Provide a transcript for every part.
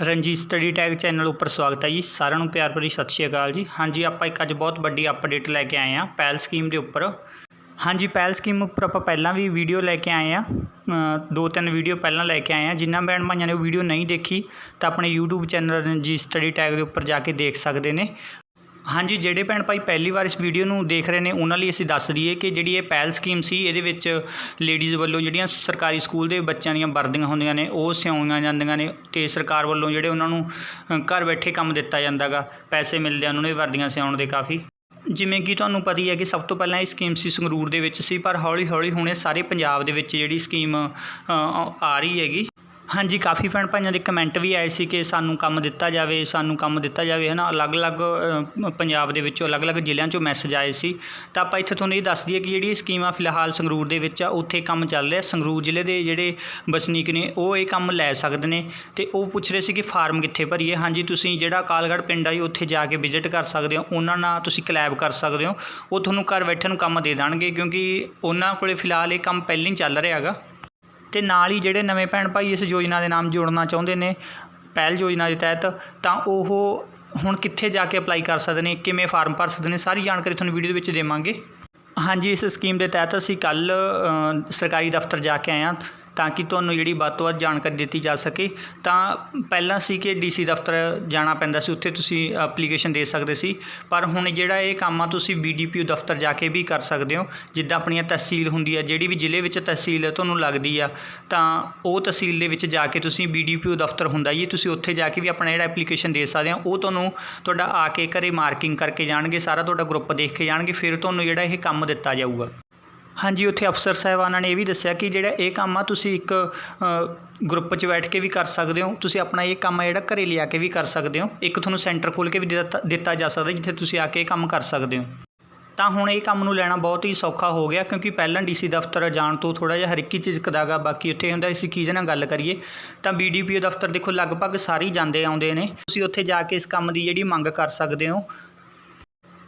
Ranjit study tag channel ਉੱਪਰ ਸਵਾਗਤ ਹੈ ਜੀ, ਸਾਰਿਆਂ ਨੂੰ ਪਿਆਰ ਭਰੀ ਸਤਿ ਸ਼੍ਰੀ ਅਕਾਲ ਜੀ। ਹਾਂਜੀ, ਆਪਾਂ ਇੱਕ ਅੱਜ ਬਹੁਤ ਵੱਡੀ ਅਪਡੇਟ ਲੈ ਕੇ ਆਏ ਹਾਂ ਪੈਲ ਸਕੀਮ ਦੇ ਉੱਪਰ। ਹਾਂਜੀ ਪੈਲ ਸਕੀਮ ਉੱਪਰ ਆਪਾਂ ਪਹਿਲਾਂ ਵੀ ਵੀਡੀਓ ਲੈ ਕੇ ਆਏ ਆ ਦੋ ਤਿੰਨ ਵੀਡੀਓ ਪਹਿਲਾਂ ਲੈ ਕੇ ਆਏ ਆ ਜਿਨ੍ਹਾਂ ਭੈਣ ਭਾਈਆਂ ਨੇ ਉਹ ਵੀਡੀਓ ਨਹੀਂ ਦੇਖੀ, ਤਾਂ ਆਪਣੇ YouTube channel Ranjit study tag ਦੇ ਉੱਪਰ ਜਾ ਕੇ ਦੇਖ ਸਕਦੇ ਨੇ। ਹਾਂਜੀ, ਜਿਹੜੇ ਭੈਣ ਭਾਈ ਪਹਿਲੀ ਵਾਰ ਇਸ ਵੀਡੀਓ ਨੂੰ ਦੇਖ ਰਹੇ ਨੇ, ਉਹਨਾਂ ਲਈ ਅਸੀਂ ਦੱਸ ਦਈਏ ਕਿ ਜਿਹੜੀ ਇਹ ਪਹਿਲ ਸਕੀਮ ਸੀ, ਇਹਦੇ ਵਿੱਚ ਲੇਡੀਜ਼ ਵੱਲੋਂ ਜਿਹੜੀਆਂ ਸਰਕਾਰੀ ਸਕੂਲ ਦੇ ਬੱਚਿਆਂ ਦੀਆਂ ਵਰਦੀਆਂ ਹੁੰਦੀਆਂ ਨੇ, ਉਹ ਸਿਉਣੀਆਂ ਜਾਂਦੀਆਂ ਨੇ ਤੇ ਸਰਕਾਰ ਵੱਲੋਂ ਜਿਹੜੇ ਉਹਨਾਂ ਨੂੰ ਘਰ ਬੈਠੇ ਕੰਮ ਦਿੱਤਾ ਜਾਂਦਾਗਾ, ਪੈਸੇ ਮਿਲਦੇ ਆ ਉਹਨਾਂ ਨੂੰ ਇਹ ਵਰਦੀਆਂ ਸਿਉਣ ਦੇ ਕਾਫੀ। ਜਿਵੇਂ ਕਿ ਤੁਹਾਨੂੰ ਪਤਾ ਹੀ ਹੈ ਕਿ ਸਭ ਤੋਂ ਪਹਿਲਾਂ ਇਹ ਸਕੀਮ ਸੀ ਸੰਗਰੂਰ ਦੇ ਵਿੱਚ ਸੀ, ਪਰ ਹੌਲੀ ਹੌਲੀ ਹੁਣ ਇਹ ਸਾਰੇ ਪੰਜਾਬ ਦੇ ਵਿੱਚ ਜਿਹੜੀ ਸਕੀਮ ਆ ਰਹੀ ਹੈਗੀ। ਹਾਂਜੀ, ਕਾਫੀ ਭੈਣ ਭਾਈਆਂ ਦੇ ਕਮੈਂਟ ਵੀ ਆਏ ਸੀ ਕਿ ਸਾਨੂੰ ਕੰਮ ਦਿੱਤਾ ਜਾਵੇ, ਸਾਨੂੰ ਕੰਮ ਦਿੱਤਾ ਜਾਵੇ ਹੈ ਨਾ ਅਲੱਗ-ਅਲੱਗ ਪੰਜਾਬ ਦੇ ਵਿੱਚੋਂ ਅਲੱਗ-ਅਲੱਗ ਜ਼ਿਲ੍ਹਿਆਂ ਚੋਂ ਮੈਸੇਜ ਆਏ ਸੀ। ਤਾਂ ਆਪਾਂ ਇੱਥੇ ਤੁਹਾਨੂੰ ਇਹ ਦੱਸ ਦਈਏ ਕਿ ਜਿਹੜੀ ਇਹ ਸਕੀਮ ਆ ਫਿਲਹਾਲ ਸੰਗਰੂਰ ਦੇ ਵਿੱਚ ਆ, ਉੱਥੇ ਕੰਮ ਚੱਲ ਰਿਹਾ। ਸੰਗਰੂਰ ਜ਼ਿਲ੍ਹੇ ਦੇ ਜਿਹੜੇ ਵਸਨੀਕ ਨੇ, ਉਹ ਇਹ ਕੰਮ ਲੈ ਸਕਦੇ ਨੇ। ਤੇ ਉਹ ਪੁੱਛ ਰਹੇ ਸੀ ਕਿ ਫਾਰਮ ਕਿੱਥੇ ਭਰੀਏ? ਹਾਂਜੀ, ਤੁਸੀਂ ਜਿਹੜਾ ਕਾਲਗੜ੍ਹ ਪਿੰਡ ਆ ਜੀ, ਉੱਥੇ ਜਾ ਕੇ ਵਿਜ਼ਿਟ ਕਰ ਸਕਦੇ ਹੋ। ਉਹਨਾਂ ਨਾਲ ਤੁਸੀਂ ਕਲੈਬ ਕਰ ਸਕਦੇ ਹੋ। ਉਹ ਤੁਹਾਨੂੰ ਘਰ ਬੈਠੇ ਨੂੰ ਕੰਮ ਦੇ ਦੇਣਗੇ, ਕਿਉਂਕਿ ਉਹਨਾਂ ਕੋਲੇ ਫਿਲਹਾਲ ਇਹ ਕੰਮ ਪਹਿਲਾਂ ਹੀ ਚੱਲ ਰਿਹਾ ਹੈਗਾ। ਅਤੇ ਨਾਲ ਹੀ ਜਿਹੜੇ ਨਵੇਂ ਭੈਣ ਭਾਈ ਇਸ ਯੋਜਨਾ ਦੇ ਨਾਮ ਜੋੜਨਾ ਚਾਹੁੰਦੇ ਨੇ, ਪਹਿਲ ਯੋਜਨਾ ਦੇ ਤਹਿਤ, ਤਾਂ ਉਹ ਹੁਣ ਕਿੱਥੇ ਜਾ ਕੇ ਅਪਲਾਈ ਕਰ ਸਕਦੇ ਨੇ, ਕਿਵੇਂ ਫਾਰਮ ਭਰ ਸਕਦੇ ਨੇ, ਸਾਰੀ ਜਾਣਕਾਰੀ ਤੁਹਾਨੂੰ ਵੀਡੀਓ ਦੇ ਵਿੱਚ ਦੇਵਾਂਗੇ। ਹਾਂਜੀ, ਇਸ ਸਕੀਮ ਦੇ ਤਹਿਤ ਅਸੀਂ ਕੱਲ ਸਰਕਾਰੀ ਦਫ਼ਤਰ ਜਾ ਕੇ ਆਏ ਹਾਂ। ਤਾਂ ਕਿ ਤੁਹਾਨੂੰ ਜਿਹੜੀ ਵੱਧ ਤੋਂ ਵੱਧ ਜਾਣਕਾਰੀ ਦਿੱਤੀ ਜਾ ਸਕੇ। ਤਾਂ ਪਹਿਲਾਂ ਸੀ ਕਿ ਡੀਸੀ ਦਫ਼ਤਰ ਜਾਣਾ ਪੈਂਦਾ ਸੀ, ਉੱਥੇ ਤੁਸੀਂ ਐਪਲੀਕੇਸ਼ਨ ਦੇ ਸਕਦੇ ਸੀ। ਪਰ ਹੁਣ ਜਿਹੜਾ ਇਹ ਕੰਮ ਆ, ਤੁਸੀਂ ਬੀਡੀਪੀਓ ਦਫ਼ਤਰ ਜਾ ਕੇ ਵੀ ਕਰ ਸਕਦੇ ਹੋ। ਜਿੱਦਾਂ ਆਪਣੀਆਂ ਤਹਿਸੀਲ ਹੁੰਦੀ ਆ, ਜਿਹੜੀ ਵੀ ਜ਼ਿਲ੍ਹੇ ਵਿੱਚ ਤਹਿਸੀਲ ਤੁਹਾਨੂੰ ਲੱਗਦੀ ਆ। ਤਾਂ ਉਹ ਤਹਿਸੀਲ ਦੇ ਵਿੱਚ ਜਾ ਕੇ ਤੁਸੀਂ ਬੀਡੀਪੀਓ ਦਫ਼ਤਰ ਹੁੰਦਾ ਜੀ, ਤੁਸੀਂ ਉੱਥੇ ਜਾ ਕੇ ਵੀ ਆਪਣਾ ਜਿਹੜਾ ਐਪਲੀਕੇਸ਼ਨ ਦੇ ਸਕਦੇ ਹੋ। ਉਹ ਤੁਹਾਨੂੰ ਤੁਹਾਡਾ ਆ ਕੇ ਘਰੇ ਮਾਰਕਿੰਗ ਕਰਕੇ ਜਾਣਗੇ, ਸਾਰਾ ਤੁਹਾਡਾ ਗਰੁੱਪ ਦੇਖ ਕੇ ਜਾਣਗੇ, ਫਿਰ ਤੁਹਾਨੂੰ ਜਿਹੜਾ ਇਹ ਕੰਮ ਦਿੱਤਾ ਜਾਊਗਾ। ਹਾਂਜੀ, ਉੱਥੇ ਅਫਸਰ ਸਾਹਿਬਾਨਾਂ ਨੇ ਇਹ ਵੀ ਦੱਸਿਆ ਕਿ ਜਿਹੜਾ ਇਹ ਕੰਮ ਆ, ਤੁਸੀਂ ਇੱਕ ਗਰੁੱਪ 'ਚ ਬੈਠ ਕੇ ਵੀ ਕਰ ਸਕਦੇ ਹੋ। ਤੁਸੀਂ ਆਪਣਾ ਇਹ ਕੰਮ ਆ ਜਿਹੜਾ ਘਰੇ ਲਿਆ ਕੇ ਵੀ ਕਰ ਸਕਦੇ ਹੋ। ਇੱਕ ਤੁਹਾਨੂੰ ਸੈਂਟਰ ਖੋਲ੍ਹ ਕੇ ਵੀ ਦਿੱਤਾ ਦਿੱਤਾ ਜਾ ਸਕਦਾ ਜਿੱਥੇ ਤੁਸੀਂ ਆ ਕੇ ਇਹ ਕੰਮ ਕਰ ਸਕਦੇ ਹੋ। ਤਾਂ ਹੁਣ ਇਹ ਕੰਮ ਨੂੰ ਲੈਣਾ ਬਹੁਤ ਹੀ ਸੌਖਾ ਹੋ ਗਿਆ, ਕਿਉਂਕਿ ਪਹਿਲਾਂ ਡੀਸੀ ਦਫ਼ਤਰ ਜਾਣ ਤੋਂ ਥੋੜਾ ਜਿਹਾ ਹਰ ਇੱਕ ਹੀ ਚੀਜ਼ ਕਦਾਗਾ, ਬਾਕੀ ਉੱਥੇ ਹੁੰਦਾ ਅਸੀਂ ਕੀ ਨਾਲ ਗੱਲ ਕਰੀਏ। ਤਾਂ ਬੀਡੀਪੀਓ ਦਫ਼ਤਰ ਦੇਖੋ ਲਗਭਗ ਸਾਰੇ ਜਾਂਦੇ ਆਉਂਦੇ ਨੇ। ਤੁਸੀਂ ਉੱਥੇ ਜਾ ਕੇ ਇਸ ਕੰਮ ਦੀ ਜਿਹੜੀ ਮੰਗ ਕਰ ਸਕਦੇ ਹੋ।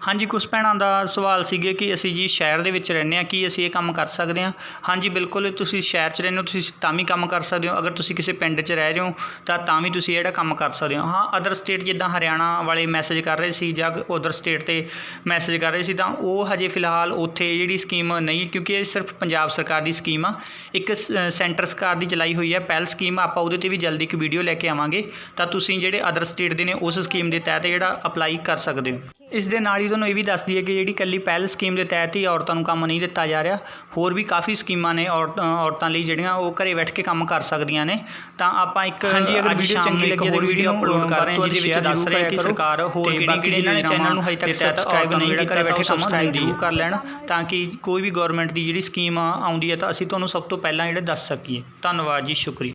ਹਾਂਜੀ ਕੁਝ ਭੈਣਾਂ ਦਾ ਸਵਾਲ ਸੀਗੇ ਕਿ ਅਸੀਂ ਜੀ ਸ਼ਹਿਰ ਦੇ ਵਿੱਚ ਰਹਿੰਦੇ ਆ ਕੀ ਅਸੀਂ ਇਹ ਕੰਮ ਕਰ ਸਕਦੇ ਹਾਂ? ਹਾਂਜੀ, ਬਿਲਕੁਲ, ਤੁਸੀਂ ਸ਼ਹਿਰ 'ਚ ਰਹਿੰਦੇ ਹੋ, ਤੁਸੀਂ ਤਾਂ ਵੀ ਕੰਮ ਕਰ ਸਕਦੇ ਹੋ। ਅਗਰ ਤੁਸੀਂ ਕਿਸੇ ਪਿੰਡ 'ਚ ਰਹਿ ਰਹੇ ਹੋ, ਤਾਂ ਤਾਂ ਵੀ ਤੁਸੀਂ ਜਿਹੜਾ ਕੰਮ ਕਰ ਸਕਦੇ ਹੋ। ਹਾਂ ਅਦਰ ਸਟੇਟ ਜਿੱਦਾਂ ਹਰਿਆਣਾ ਵਾਲੇ ਮੈਸੇਜ ਕਰ ਰਹੇ ਸੀ ਜਾਂ ਉਧਰ ਸਟੇਟ ਤੇ ਮੈਸੇਜ ਕਰ ਰਹੇ ਸੀ, ਤਾਂ ਉਹ ਹਜੇ ਫਿਲਹਾਲ ਉੱਥੇ ਜਿਹੜੀ ਸਕੀਮ ਨਹੀਂ ਕਿਉਂਕਿ ਇਹ ਸਿਰਫ ਪੰਜਾਬ ਸਰਕਾਰ ਦੀ ਸਕੀਮ ਆ। ਇੱਕ ਸ- ਸੈਂਟਰ ਸਰਕਾਰ ਦੀ ਚਲਾਈ ਹੋਈ ਹੈ, ਪਹਿਲ ਸਕੀਮ ਆਪਾਂ ਉਹਦੇ ਤੇ ਵੀ ਜਲਦੀ ਇੱਕ ਵੀਡੀਓ ਲੈ ਕੇ ਆਵਾਂਗੇ। ਤਾਂ ਤੁਸੀਂ ਜਿਹੜੇ ਅਦਰ ਸਟੇਟ ਦੇ ਨੇ, ਉਸ ਸਕੀਮ ਦੇ ਤਹਿਤ ਜਿਹੜਾ ਅਪਲਾਈ ਕਰ ਸਕਦੇ ਹੋ। ਇਸ ਦੇ ਨਾਲ ਹੀ ਤੁਹਾਨੂੰ ਇਹ ਵੀ ਦੱਸ ਦਈਏ ਕਿ ਜਿਹੜੀ ਕੱਲੀ ਪਹਿਲ ਸਕੀਮ ਦੇ ਤਹਿਤ ਹੀ ਔਰਤਾਂ ਨੂੰ ਕੰਮ ਨਹੀਂ ਦਿੱਤਾ ਜਾ ਰਿਹਾ ਹੋਰ ਵੀ ਕਾਫੀ ਸਕੀਮਾਂ ਨੇ ਔਰਤ- ਲਈ ਜਿਹੜੀਆਂ ਉਹ ਘਰੇ ਬੈਠ ਕੇ ਕੰਮ ਕਰ ਸਕਦੀਆਂ ਨੇ। ਤਾਂ ਆਪਾਂ ਇੱਕ ਹਾਂਜੀ, ਅਗਰ ਵੀਡੀਓ ਚੰਗੀ ਲੱਗੀ ਤਾਂ ਵੀਡੀਓ ਅਪਲੋਡ ਕਰ ਰਹੇ ਹਾਂ ਜਿਹਦੇ ਵਿੱਚ ਦੱਸ ਰਹੇ ਹਾਂ ਕਿ ਸਰਕਾਰ ਹੋਰ ਕਿਹੜੀ ਕਿਹੜੀ ਜਿਨ੍ਹਾਂ ਨੇ ਚੈਨਲ ਨੂੰ ਹਜੇ ਤੱਕ ਸਬਸਕ੍ਰਾਈਬ ਨਹੀਂ ਕੀਤਾ ਤਾਂ ਉਹ ਸਬਸਕ੍ਰਾਈਬ ਜ਼ਰੂਰ ਕਰ ਲੈਣ ਤਾਂ ਕਿ ਕੋਈ ਵੀ ਗਵਰਨਮੈਂਟ ਦੀ ਜਿਹੜੀ ਸਕੀਮ ਆਉਂਦੀ ਹੈ ਤਾਂ ਅਸੀਂ ਤੁਹਾਨੂੰ ਸਭ ਤੋਂ ਪਹਿਲਾਂ ਜਿਹੜੇ ਦੱਸ ਸਕੀਏ। ਧੰਨਵਾਦ ਜੀ ਸ਼ੁਕਰੀਆ।